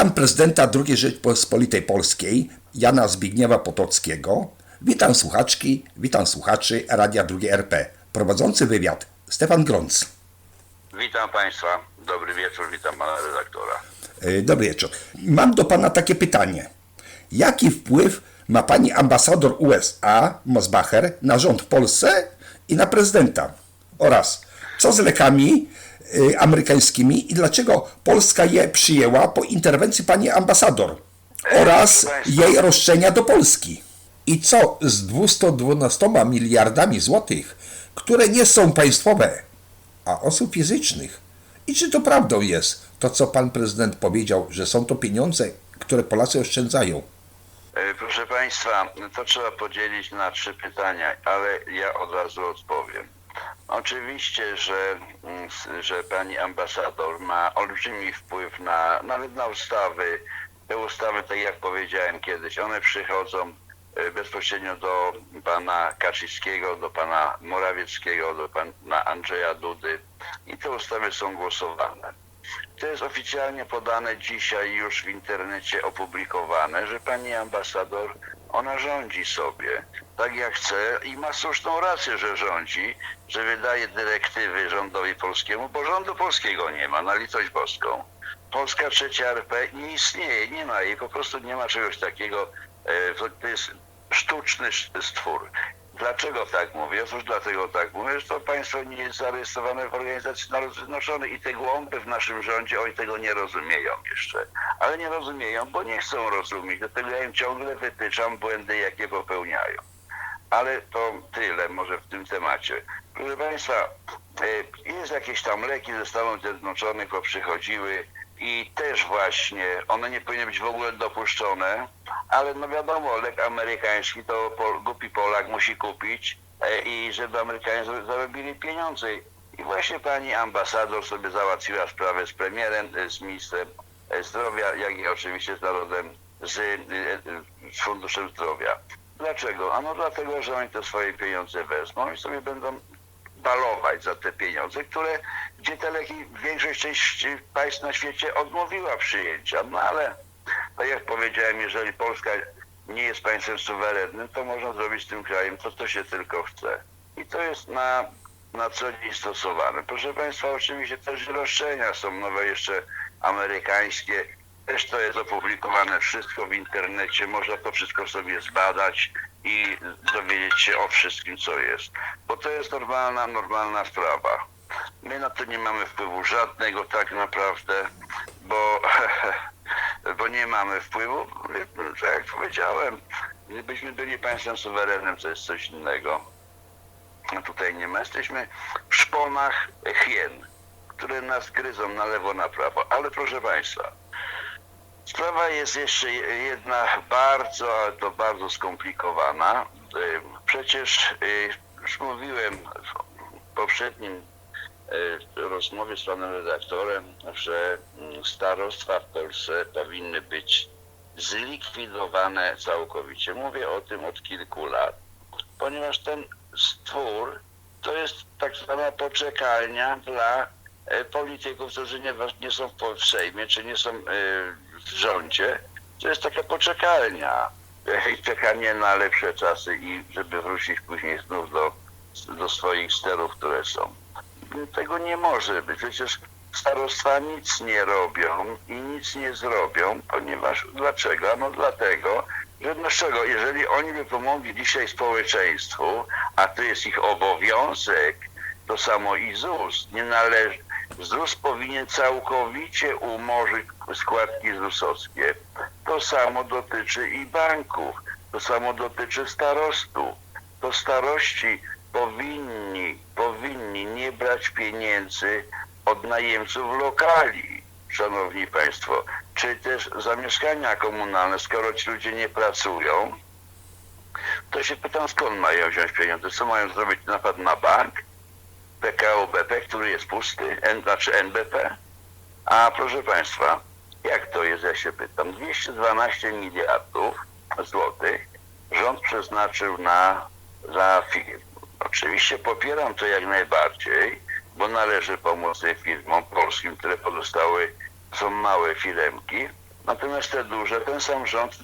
Witam prezydenta II Rzeczypospolitej Polskiej, Jana Zbigniewa Potockiego. Witam słuchaczki, witam słuchaczy Radia 2 RP. Prowadzący wywiad Stefan Grąc. Witam Państwa, dobry wieczór, witam Pana redaktora. E, Dobry wieczór. Mam do Pana takie pytanie. Jaki wpływ ma Pani ambasador USA, Mosbacher, na rząd w Polsce i na prezydenta? Oraz co z lekami amerykańskimi i dlaczego Polska je przyjęła po interwencji Pani ambasador? Oraz jej roszczenia do Polski. I co z 212 miliardami złotych, które nie są państwowe, a osób fizycznych? I czy to prawdą jest to, co pan prezydent powiedział, że są to pieniądze, które Polacy oszczędzają? E, Proszę Państwa, to trzeba podzielić na trzy pytania, ale ja od razu odpowiem. Oczywiście, że, mm, że pani ambasador ma olbrzymi wpływ na nawet na ustawy. Te ustawy, tak jak powiedziałem kiedyś, one przychodzą e, bezpośrednio do pana Kaczyńskiego, do pana Morawieckiego, do pana Andrzeja Dudy i te ustawy są głosowane. To jest oficjalnie podane dzisiaj już w internecie opublikowane, że pani ambasador, ona rządzi sobie tak jak chce i ma słuszną rację, że rządzi, że wydaje dyrektywy rządowi polskiemu, bo rządu polskiego nie ma, na litość boską. Polska trzecia RP nie istnieje, nie ma jej, po prostu nie ma czegoś takiego, e, to, jest sztuczny sz- stwór. Dlaczego tak mówię? Otóż dlatego tak mówię, że to państwo nie jest zarejestrowane w Organizacji Narodów Zjednoczonych i te głąby w naszym rządzie, oni tego nie rozumieją jeszcze. Ale nie rozumieją, bo nie chcą rozumieć. Dlatego ja im ciągle wytyczam błędy, jakie popełniają. Ale to tyle może w tym temacie. Proszę Państwa, e, jest jakieś tam leki ze Stanów Zjednoczonych poprzychodziły i też właśnie one nie powinny być w ogóle dopuszczone, ale no wiadomo, lek amerykański to Pol, głupi Polak musi kupić e, i żeby Amerykanie zar- zarobili pieniądze. I właśnie pani ambasador sobie załatwiła sprawę z premierem, e, z ministrem e, zdrowia, jak i oczywiście z narodem, z, z Funduszem Zdrowia. Dlaczego? Ano dlatego, że oni te swoje pieniądze wezmą i sobie będą balować za te pieniądze, które, gdzie te leki większość część państw na świecie odmówiła przyjęcia. No ale, tak jak powiedziałem, jeżeli Polska nie jest państwem suwerennym, to można zrobić z tym krajem to, co się tylko chce. I to jest na, na co dzień stosowane. Proszę Państwa, oczywiście też roszczenia są nowe jeszcze amerykańskie. Też to jest opublikowane wszystko w internecie. Można to wszystko sobie zbadać i dowiedzieć się o wszystkim, co jest. Bo to jest normalna, normalna sprawa. My na to nie mamy wpływu żadnego tak naprawdę, bo, bo nie mamy wpływu. Tak jak powiedziałem, gdybyśmy byli państwem suwerennym, to jest coś innego. A tutaj nie ma. Jesteśmy w szponach hien, które nas gryzą na lewo, na prawo. Ale proszę Państwa, Sprawa jest jeszcze jedna bardzo, ale to bardzo skomplikowana. Y, Przecież y, już mówiłem w poprzednim y, rozmowie z panem redaktorem, że mm, starostwa w Polsce powinny być zlikwidowane całkowicie. Mówię o tym od kilku lat, ponieważ ten stwór to jest tak zwana poczekalnia dla e, polityków, którzy nie, są w Sejmie, czy nie są e, w rządzie. To jest taka poczekalnia czekanie na lepsze czasy i żeby wrócić później znów do, do swoich sterów, które są. Tego nie może być. Przecież starostwa nic nie robią i nic nie zrobią, ponieważ dlaczego? No dlatego, że no czego, jeżeli oni by pomogli dzisiaj społeczeństwu, a to jest ich obowiązek, to samo i ZUS. Nie należy. ZUS powinien całkowicie umorzyć składki ZUS-owskie. To samo dotyczy i banków. To samo dotyczy starostów. To starości powinni, powinni nie brać pieniędzy od najemców lokali, szanowni państwo, czy też za mieszkania komunalne, skoro ci ludzie nie pracują, to się pytam, skąd mają wziąć pieniądze, co mają zrobić napad na bank, PKO BP, który jest pusty, N, znaczy NBP, a proszę państwa, jak to jest, ja się pytam, 212 miliardów złotych rząd przeznaczył na, na firmy. Oczywiście popieram to jak najbardziej, bo należy pomóc firmom polskim, które pozostały, są małe firemki, Natomiast te duże ten sam rząd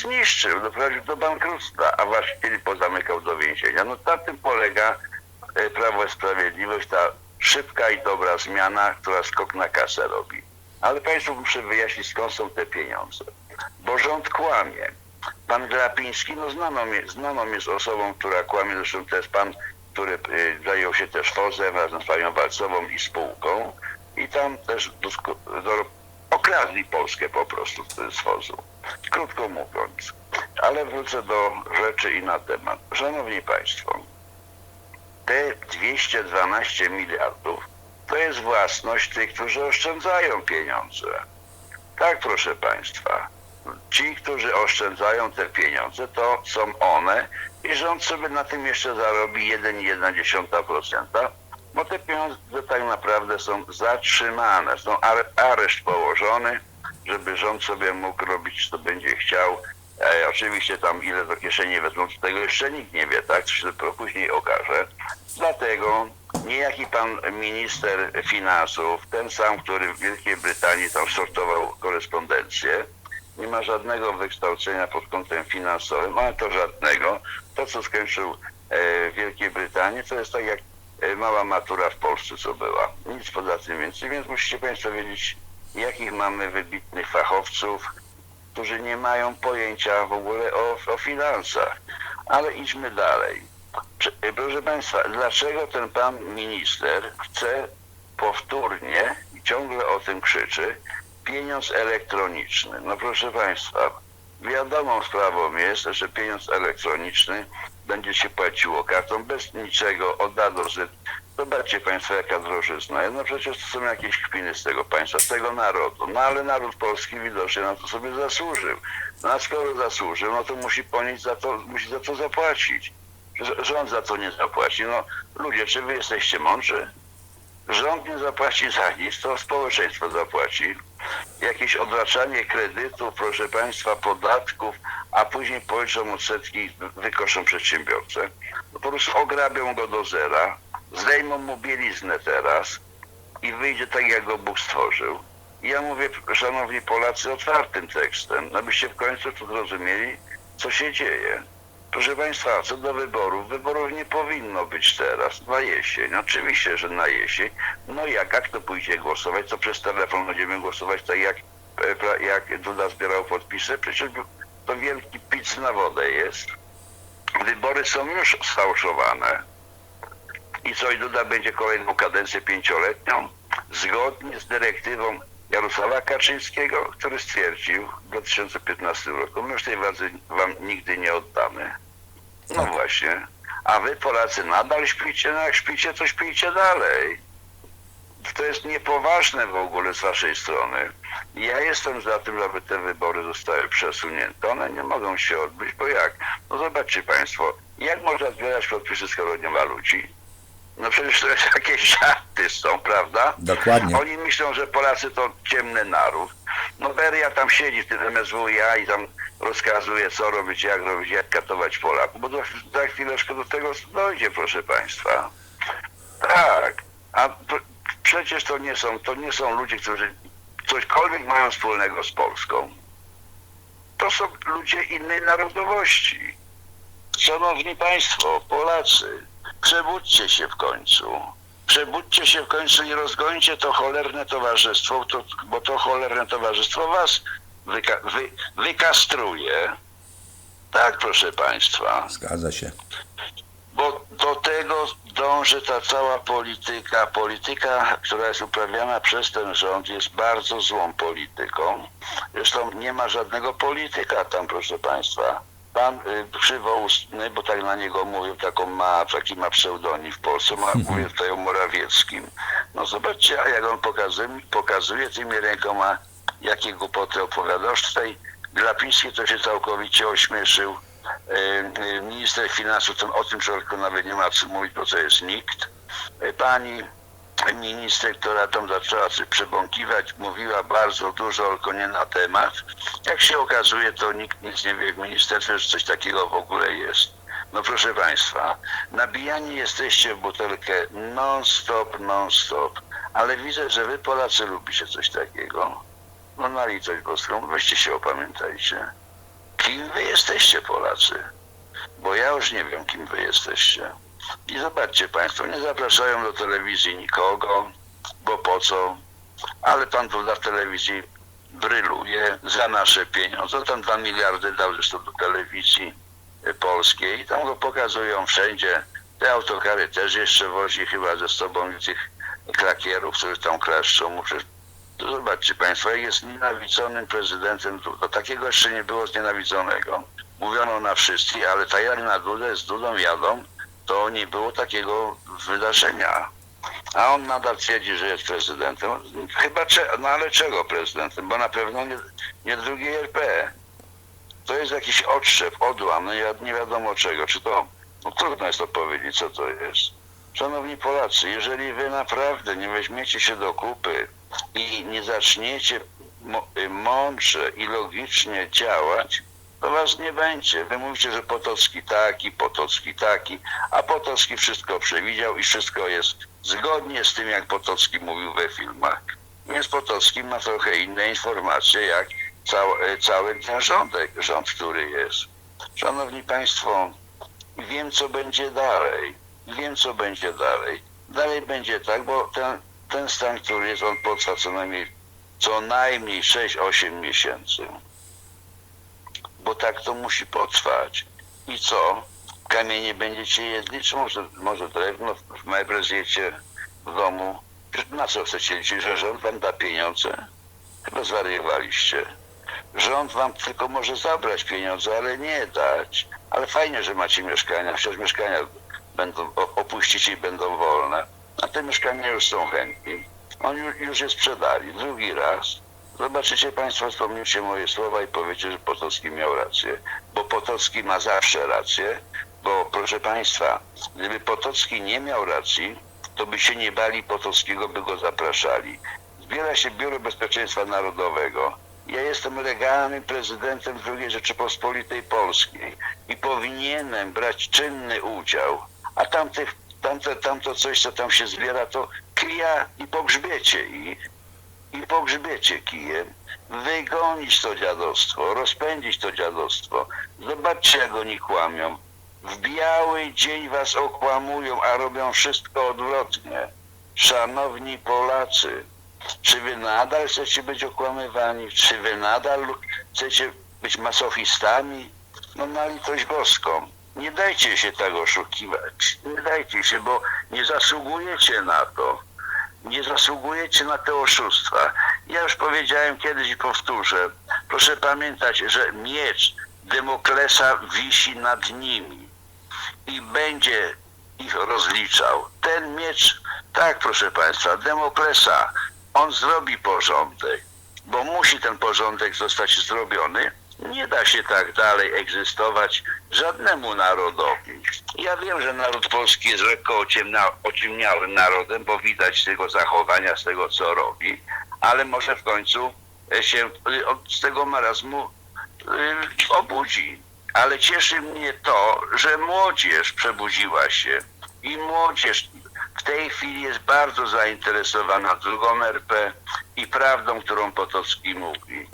zniszczył, doprowadził do bankructwa, a właścicieli pozamykał do więzienia. No na tym polega y, Prawo i Sprawiedliwość, ta szybka i dobra zmiana, która skok na kasę robi. Ale Państwu muszę wyjaśnić, skąd są te pieniądze. Bo rząd kłamie. Pan Glapiński, no znaną znaną jest osobą, która kłamie, zresztą to jest pan, który y, zajął się też fozem razem z panią Walcową i spółką i tam też dosko- do, okradli Polskę po prostu z fozu. Krótko mówiąc. Ale wrócę do rzeczy i na temat. Szanowni Państwo, te 212 miliardów to jest własność tych, którzy oszczędzają pieniądze. Tak, proszę Państwa. Ci, którzy oszczędzają te pieniądze, to są one i rząd sobie na tym jeszcze zarobi 1,1%, bo te pieniądze tak naprawdę są zatrzymane, są are- areszt położony, żeby rząd sobie mógł robić, co będzie chciał. E, oczywiście tam ile do kieszeni wezmą, tego jeszcze nikt nie wie, tak? To się dopiero później okaże. Dlatego niejaki pan minister finansów, ten sam, który w Wielkiej Brytanii tam sortował korespondencję, nie ma żadnego wykształcenia pod kątem finansowym, ale to żadnego. To, co skończył e, w Wielkiej Brytanii, to jest tak jak e, mała matura w Polsce, co była. Nic poza tym więcej, więc musicie Państwo wiedzieć, jakich mamy wybitnych fachowców, którzy nie mają pojęcia w ogóle o, o finansach. Ale idźmy dalej. Proszę Państwa, dlaczego ten pan minister chce powtórnie i ciągle o tym krzyczy pieniądz elektroniczny? No proszę Państwa, wiadomą sprawą jest, że pieniądz elektroniczny będzie się płaciło kartą bez niczego, od A do Z. Zobaczcie Państwo, jaka drożyzna. No przecież to są jakieś kpiny z tego państwa, z tego narodu. No ale naród polski widocznie na to sobie zasłużył. No a skoro zasłużył, no to musi ponieść za to, musi za to zapłacić. Rząd za to nie zapłaci. No ludzie, czy wy jesteście mądrzy? Rząd nie zapłaci za nic, to społeczeństwo zapłaci. Jakieś odraczanie kredytów, proszę Państwa, podatków, a później policzą odsetki, wykoszą przedsiębiorcę. No, po prostu ograbią go do zera, zdejmą mu bieliznę teraz i wyjdzie tak, jak go Bóg stworzył. I ja mówię, szanowni Polacy, otwartym tekstem, abyście w końcu to zrozumieli, co się dzieje. Proszę Państwa, co do wyborów, wyborów nie powinno być teraz, na jesień. Oczywiście, że na jesień. No jak, jak to pójdzie głosować, to przez telefon będziemy głosować tak jak, e, jak Duda zbierał podpisy? Przecież to wielki pic na wodę jest. Wybory są już sfałszowane. I co, i Duda będzie kolejną kadencję pięcioletnią? Zgodnie z dyrektywą Jarosława Kaczyńskiego, który stwierdził w 2015 roku, my już tej władzy wam nigdy nie oddamy. No Tak. właśnie. A wy Polacy nadal śpicie, no jak śpicie, to śpijcie dalej. To jest niepoważne w ogóle z waszej strony. Ja jestem za tym, żeby te wybory zostały przesunięte. One nie mogą się odbyć, bo jak? No zobaczcie państwo, jak można zbierać podpisy, skoro nie ma ludzi? No przecież to jest jakieś żarty są, prawda? Dokładnie. Oni myślą, że Polacy to ciemny naród. No Beria tam siedzi w tym MSWiA i tam rozkazuje, co robić, jak robić, jak katować Polaków. Bo za, za chwileczkę do tego dojdzie, proszę Państwa. Tak. A przecież to nie są, to nie są ludzie, którzy cośkolwiek mają wspólnego z Polską. To są ludzie innej narodowości. Szanowni Państwo, Polacy, przebudźcie się w końcu. Przebudźcie się w końcu i rozgońcie to cholerne towarzystwo, to, bo to cholerne towarzystwo was wyka, wy, wykastruje. Tak, proszę Państwa. Zgadza się. Bo do tego dąży ta cała polityka. Polityka, która jest uprawiana przez ten rząd, jest bardzo złą polityką. Zresztą nie ma żadnego polityka tam, proszę Państwa. Pan y, krzywoustny, bo tak na niego mówią, taką ma, taki ma pseudonim w Polsce, ma, mówię tutaj o Morawieckim. No zobaczcie, a jak on pokazuje, pokazuje tymi rękoma, jakie głupoty opowiada. Już tutaj Glapiński to się całkowicie ośmieszył. E, e, minister finansów ten o tym człowieku nawet nie ma co mówić, bo to jest nikt. E, Pani minister, która tam zaczęła coś przebąkiwać, mówiła bardzo dużo, tylko nie na temat. Jak się okazuje, to nikt nic nie wie w ministerstwie, że coś takiego w ogóle jest. No proszę Państwa, nabijani jesteście w butelkę non-stop, non-stop, ale widzę, że Wy Polacy lubicie coś takiego. No na litość boską, weźcie się opamiętajcie. Kim wy jesteście Polacy? Bo ja już nie wiem, kim wy jesteście. I zobaczcie Państwo, nie zapraszają do telewizji nikogo, bo po co? Ale pan Duda w telewizji bryluje za nasze pieniądze. Tam dwa miliardy dał zresztą do telewizji y, polskiej i tam go pokazują wszędzie. Te autokary też jeszcze wozi chyba ze sobą tych krakierów, którzy tam klaszczą. To zobaczcie Państwo, jest nienawidzonym prezydentem Duda. Takiego jeszcze nie było znienawidzonego. Mówiono na wszystkich, ale tak jak na Dudę z Dudą jadą, to nie było takiego wydarzenia. A on nadal twierdzi, że jest prezydentem. Chyba, no ale czego prezydentem? Bo na pewno nie, nie drugi RP. To jest jakiś odszczep, odłam, no ja nie wiadomo czego. Czy to, no trudno jest to powiedzieć, co to jest. Szanowni Polacy, jeżeli wy naprawdę nie weźmiecie się do kupy i nie zaczniecie mądrze i logicznie działać, to was nie będzie. Wy mówicie, że Potocki taki, Potocki taki, a Potocki wszystko przewidział i wszystko jest zgodnie z tym, jak Potocki mówił we filmach. Więc Potocki ma trochę inne informacje, jak cały, cały ten rządek, rząd, który jest. Szanowni Państwo, wiem, co będzie dalej. Wiem, co będzie dalej. Dalej będzie tak, bo ten, ten stan, który jest, on potrwa co najmniej, co najmniej 6-8 miesięcy bo tak to musi potrwać. I co? Kamienie będziecie jedli, czy może, może drewno w meble zjecie w domu? Na co chcecie liczyć, że rząd wam da pieniądze? Chyba zwariowaliście. Rząd wam tylko może zabrać pieniądze, ale nie dać. Ale fajnie, że macie mieszkania, przecież mieszkania będą, opuścicie i będą wolne. A te mieszkania już są chętni. Oni już je sprzedali drugi raz. Zobaczycie Państwo, wspomnicie moje słowa i powiecie, że Potocki miał rację. Bo Potocki ma zawsze rację, bo proszę Państwa, gdyby Potocki nie miał racji, to by się nie bali Potockiego, by go zapraszali. Zbiera się Biuro Bezpieczeństwa Narodowego. Ja jestem legalnym prezydentem II Rzeczypospolitej Polskiej i powinienem brać czynny udział. A tamtych, tamte, tamto coś, co tam się zbiera, to kija i pogrzbiecie ich i pogrzebiecie kijem, wygonić to dziadostwo, rozpędzić to dziadostwo. Zobaczcie, jak oni kłamią. W biały dzień was okłamują, a robią wszystko odwrotnie. Szanowni Polacy, czy wy nadal chcecie być okłamywani? Czy wy nadal chcecie być masochistami? No na litość boską. Nie dajcie się tak oszukiwać. Nie dajcie się, bo nie zasługujecie na to nie zasługujecie na te oszustwa. Ja już powiedziałem kiedyś i powtórzę. Proszę pamiętać, że miecz Demoklesa wisi nad nimi i będzie ich rozliczał. Ten miecz, tak proszę Państwa, Demoklesa, on zrobi porządek, bo musi ten porządek zostać zrobiony. Nie da się tak dalej egzystować żadnemu narodowi. Ja wiem, że naród polski jest lekko ociemniałym narodem, bo widać z tego zachowania, z tego co robi, ale może w końcu się y, z tego marazmu y, obudzi. Ale cieszy mnie to, że młodzież przebudziła się i młodzież w tej chwili jest bardzo zainteresowana drugą RP i prawdą, którą Potocki mówi.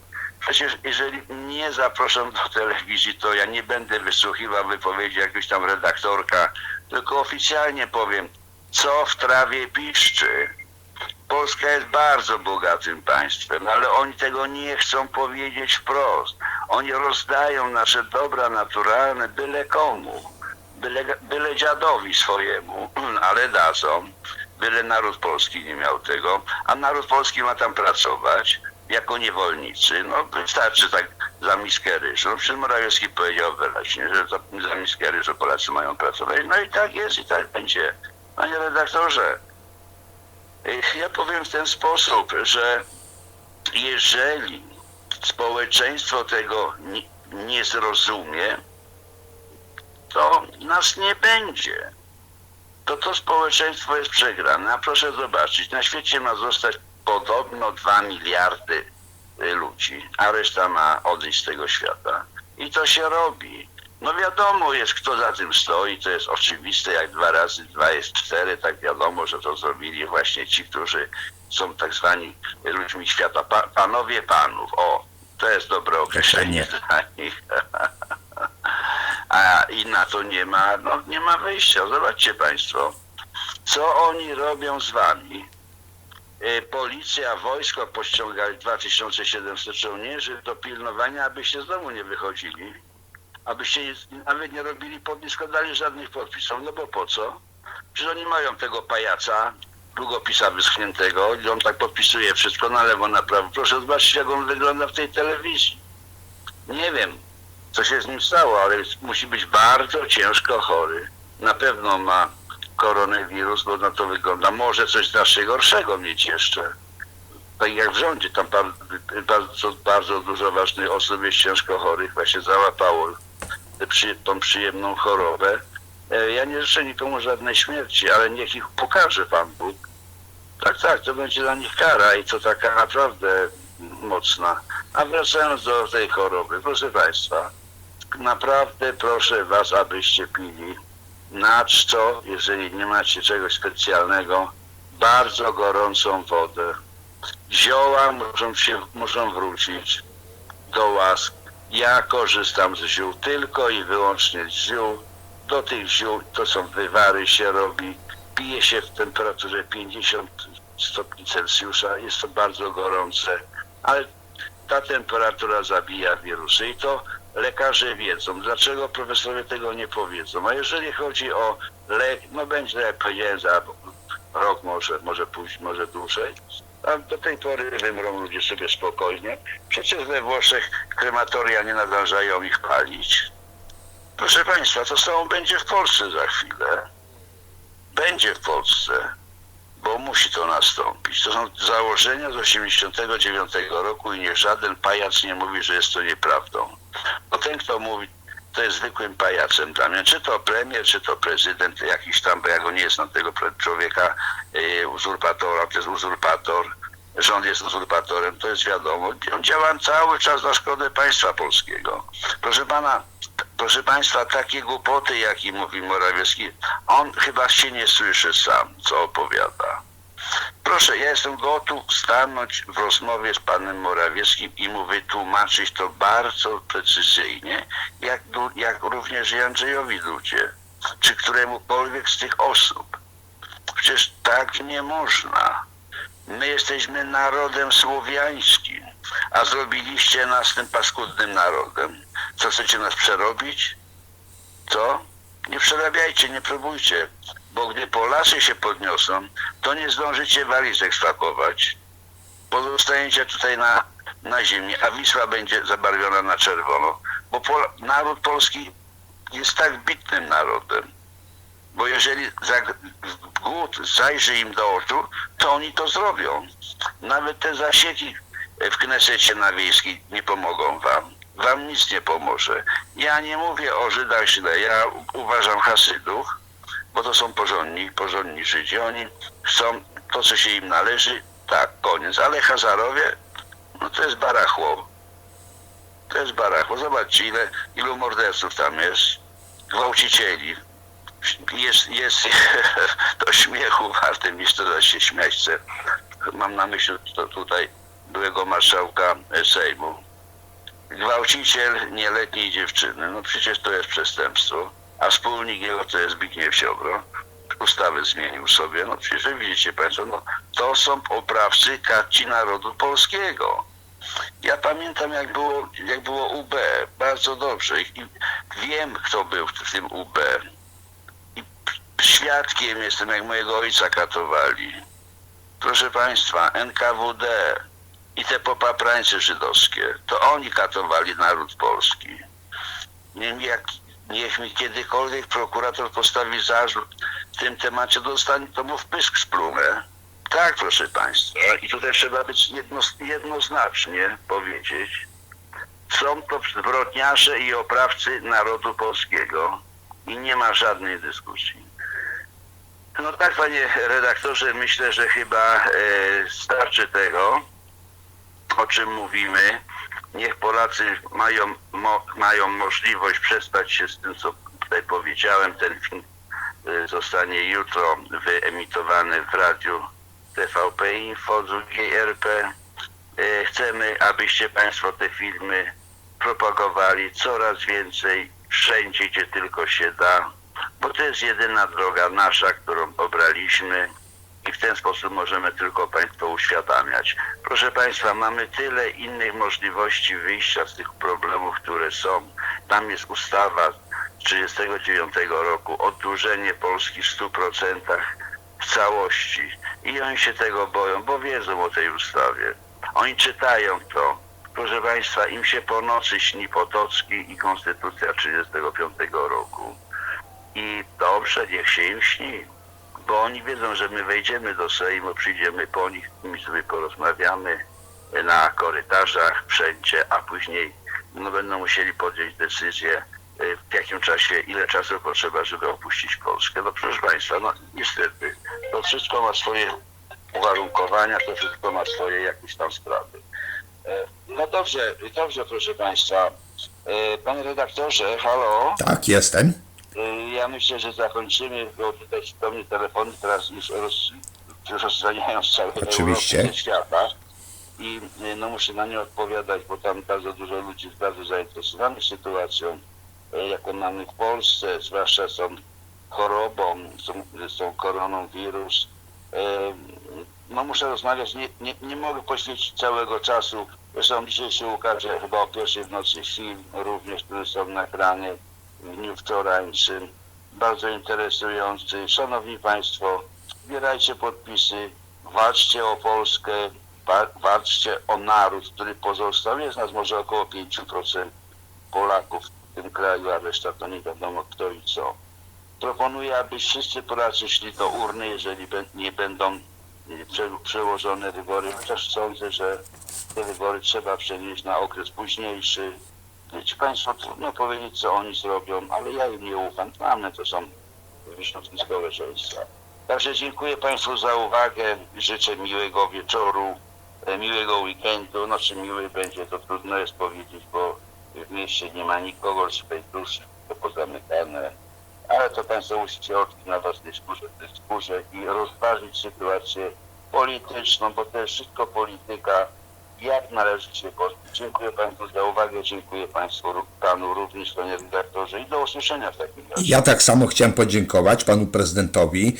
Przecież jeżeli mnie zaproszą do telewizji, to ja nie będę wysłuchiwał wypowiedzi jakiegoś tam redaktorka, tylko oficjalnie powiem, co w trawie piszczy. Polska jest bardzo bogatym państwem, ale oni tego nie chcą powiedzieć wprost. Oni rozdają nasze dobra naturalne byle komu, byle, byle dziadowi swojemu, ale dadzą. Byle naród polski nie miał tego, a naród polski ma tam pracować jako niewolnicy. No wystarczy tak za miskę ryżu. No, przecież Morawiecki powiedział wyraźnie, że za, za miskę ryżu Polacy mają pracować. No i tak jest i tak będzie. Panie redaktorze, Ech, Ja powiem w ten sposób, że jeżeli społeczeństwo tego nie, nie zrozumie, to nas nie będzie. To to społeczeństwo jest przegrane. A proszę zobaczyć, na świecie ma zostać podobno 2 miliardy y, ludzi, a reszta ma odejść z tego świata. I to się robi. No wiadomo jest, kto za tym stoi, to jest oczywiste, jak dwa razy dwa jest cztery, tak wiadomo, że to zrobili właśnie ci, którzy są tak zwani ludźmi świata. Pa, panowie panów, o, to jest dobre określenie dla nich. A i na to nie ma, no nie ma wyjścia. Zobaczcie Państwo, co oni robią z wami. Y, Policja, wojsko pościągali 2700 żołnierzy do pilnowania, abyście z domu nie wychodzili. Abyście nawet nie robili nie składali żadnych podpisów. No bo po co? Przecież oni mają tego pajaca, długopisa wyschniętego i on tak podpisuje wszystko na lewo, na prawo. Proszę zobaczyć, jak on wygląda w tej telewizji. Nie wiem, co się z nim stało, ale musi być bardzo ciężko chory. Na pewno ma koronawirus, bo na to wygląda. Może coś znacznie gorszego mieć jeszcze. Tak jak w rządzie, tam bardzo, bardzo dużo ważnych osób jest ciężko chorych, właśnie załapało tą przyjemną chorobę. E, Ja nie życzę nikomu żadnej śmierci, ale niech ich pokaże Pan Bóg. Tak, tak, to będzie dla nich kara i to taka naprawdę mocna. A wracając do tej choroby, proszę Państwa, naprawdę proszę Was, abyście pili na czczo, jeżeli nie macie czegoś specjalnego, bardzo gorącą wodę. Zioła muszą, się, muszą wrócić do łask. Ja korzystam z ziół tylko i wyłącznie z ziół. Do tych ziół to są wywary się robi. Pije się w temperaturze 50 stopni Celsjusza. Jest to bardzo gorące, ale ta temperatura zabija wirusy i to lekarze wiedzą. Dlaczego profesorowie tego nie powiedzą? A jeżeli chodzi o lek, no będzie, jak powiedziałem, za rok może, może pójść, może dłużej. A do tej pory wymrą ludzie sobie spokojnie. Przecież we Włoszech krematoria nie nadążają ich palić. Proszę Państwa, to samo będzie w Polsce za chwilę. Będzie w Polsce, bo musi to nastąpić. To są założenia z 89 roku i niech żaden pajac nie mówi, że jest to nieprawdą. Ten, kto mówi, to jest zwykłym pajacem dla mnie. Czy to premier, czy to prezydent jakiś tam, bo ja go nie znam tego człowieka, yy, uzurpatora, to jest uzurpator, rząd jest uzurpatorem, to jest wiadomo. On działa cały czas na szkodę państwa polskiego. Proszę pana, proszę państwa, takie głupoty, jaki mówi Morawiecki, on chyba się nie słyszy sam, co opowiada. Proszę, ja jestem gotów stanąć w rozmowie z panem Morawieckim i mu wytłumaczyć to bardzo precyzyjnie, jak, jak również i Andrzejowi Dudzie, czy któremukolwiek z tych osób. Przecież tak nie można. My jesteśmy narodem słowiańskim, a zrobiliście nas tym paskudnym narodem. Co chcecie nas przerobić? Co? Nie przerabiajcie, nie próbujcie, bo gdy Polacy się podniosą, to nie zdążycie walizek spakować. Pozostaniecie tutaj na, na ziemi, a Wisła będzie zabarwiona na czerwono, bo Pol- naród polski jest tak bitnym narodem. Bo jeżeli głód zajrzy im do oczu, to oni to zrobią. Nawet te zasieki w Knesecie na wiejskiej nie pomogą wam. Wam nic nie pomoże. Ja nie mówię o Żydach źle. Ja uważam Hasydów, bo to są porządni, porządni Żydzi. Oni chcą to, co się im należy, tak, koniec. Ale Hazarowie, no to jest barachło. To jest barachło. Zobaczcie, ile, ilu morderców tam jest. Gwałcicieli. Jest, jest to śmiechu warte niż teraz się śmiać. Mam na myśli to tutaj byłego marszałka Sejmu. Gwałciciel nieletniej dziewczyny, no przecież to jest przestępstwo, a wspólnik jego to jest Zbigniew Ziobro. Ustawy zmienił sobie, no przecież widzicie Państwo, no to są oprawcy karci narodu polskiego. Ja pamiętam jak było, jak było UB, bardzo dobrze i wiem kto był w tym UB. I świadkiem jestem jak mojego ojca katowali. Proszę Państwa, NKWD i te popaprańcy żydowskie, to oni katowali naród polski. Niech, jak, niech mi kiedykolwiek prokurator postawi zarzut w tym temacie, dostanie to mu w pysk splunę. Tak, proszę Państwa. I tutaj trzeba być jedno, jednoznacznie powiedzieć. Są to zbrodniarze i oprawcy narodu polskiego. I nie ma żadnej dyskusji. No tak, panie redaktorze, myślę, że chyba e, starczy tego, o czym mówimy. Niech Polacy mają, mo, mają możliwość przestać się z tym, co tutaj powiedziałem. Ten film e, zostanie jutro wyemitowany w radiu TVP Info, drugiej RP. E, Chcemy, abyście Państwo te filmy propagowali coraz więcej, wszędzie, gdzie tylko się da, bo to jest jedyna droga nasza, którą obraliśmy i w ten sposób możemy tylko Państwu uświadamiać. Proszę Państwa, mamy tyle innych możliwości wyjścia z tych problemów, które są. Tam jest ustawa z 1939 roku, oddłużenie Polski w 100% w całości. I oni się tego boją, bo wiedzą o tej ustawie. Oni czytają to. Proszę Państwa, im się po nocy śni Potocki i Konstytucja 1935 roku. I dobrze, niech się im śni, bo oni wiedzą, że my wejdziemy do Sejmu, przyjdziemy po nich, my sobie porozmawiamy na korytarzach, wszędzie, a później no, będą musieli podjąć decyzję, y, w jakim czasie, ile czasu potrzeba, żeby opuścić Polskę. No proszę Państwa, no niestety, to wszystko ma swoje uwarunkowania, to wszystko ma swoje jakieś tam sprawy. E, No dobrze, dobrze proszę Państwa. E, Panie redaktorze, halo. Tak, jestem. Y, Ja myślę, że zakończymy, bo tutaj do mnie telefony teraz już roz, rozstrzaniają z całej Oczywiście. Europy, świata. I y, no muszę na nie odpowiadać, bo tam bardzo dużo ludzi jest bardzo zainteresowanych sytuacją, y, jaką mamy w Polsce, zwłaszcza tą chorobą, z tą koronawirus. Y, No muszę rozmawiać, nie, nie, nie mogę poświęcić całego czasu. Zresztą dzisiaj się ukaże chyba o pierwszej w nocy film również, który są na ekranie w dniu. Bardzo interesujący. Szanowni Państwo, zbierajcie podpisy, walczcie o Polskę, wa- walczcie o naród, który pozostał. Jest nas może około 5% Polaków w tym kraju, a reszta to nie wiadomo kto i co. Proponuję, aby wszyscy Polacy szli do urny, jeżeli nie będą prze- przełożone wybory, chociaż sądzę, że te wybory trzeba przenieść na okres późniejszy. Ci Państwo trudno powiedzieć, co oni zrobią, ale ja im nie ufam. Mnie to są wyśrodki społeczeństwa. Także dziękuję Państwu za uwagę. Życzę miłego wieczoru, e, miłego weekendu. No czy miły będzie, to trudno jest powiedzieć, bo w mieście nie ma nikogo, swej duszy, to pozamykane. Ale to Państwo musicie odkryć na własnej skórze, skórze i rozważyć sytuację polityczną, bo to jest wszystko polityka jak należy się pozbyć. Dziękuję Państwu za uwagę, dziękuję Państwu, Panu również, Panie redaktorze i do usłyszenia w takim razie. Ja tak samo chciałem podziękować panu prezydentowi.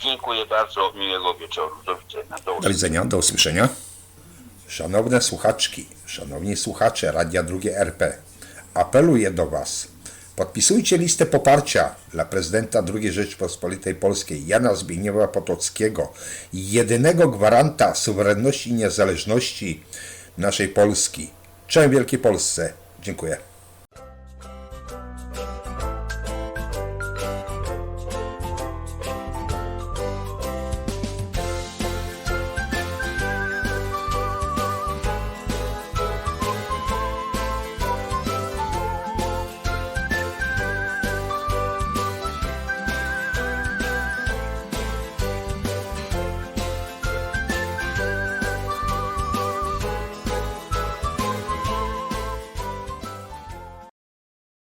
Dziękuję bardzo, miłego wieczoru, do widzenia, do Do usłyszenia. widzenia, do usłyszenia. Szanowne słuchaczki, szanowni słuchacze Radia Drugie RP, apeluję do Was. Podpisujcie listę poparcia dla prezydenta II Rzeczypospolitej Polskiej Jana Zbigniewa Potockiego, jedynego gwaranta suwerenności i niezależności naszej Polski. Cześć Wielkiej Polsce. Dziękuję.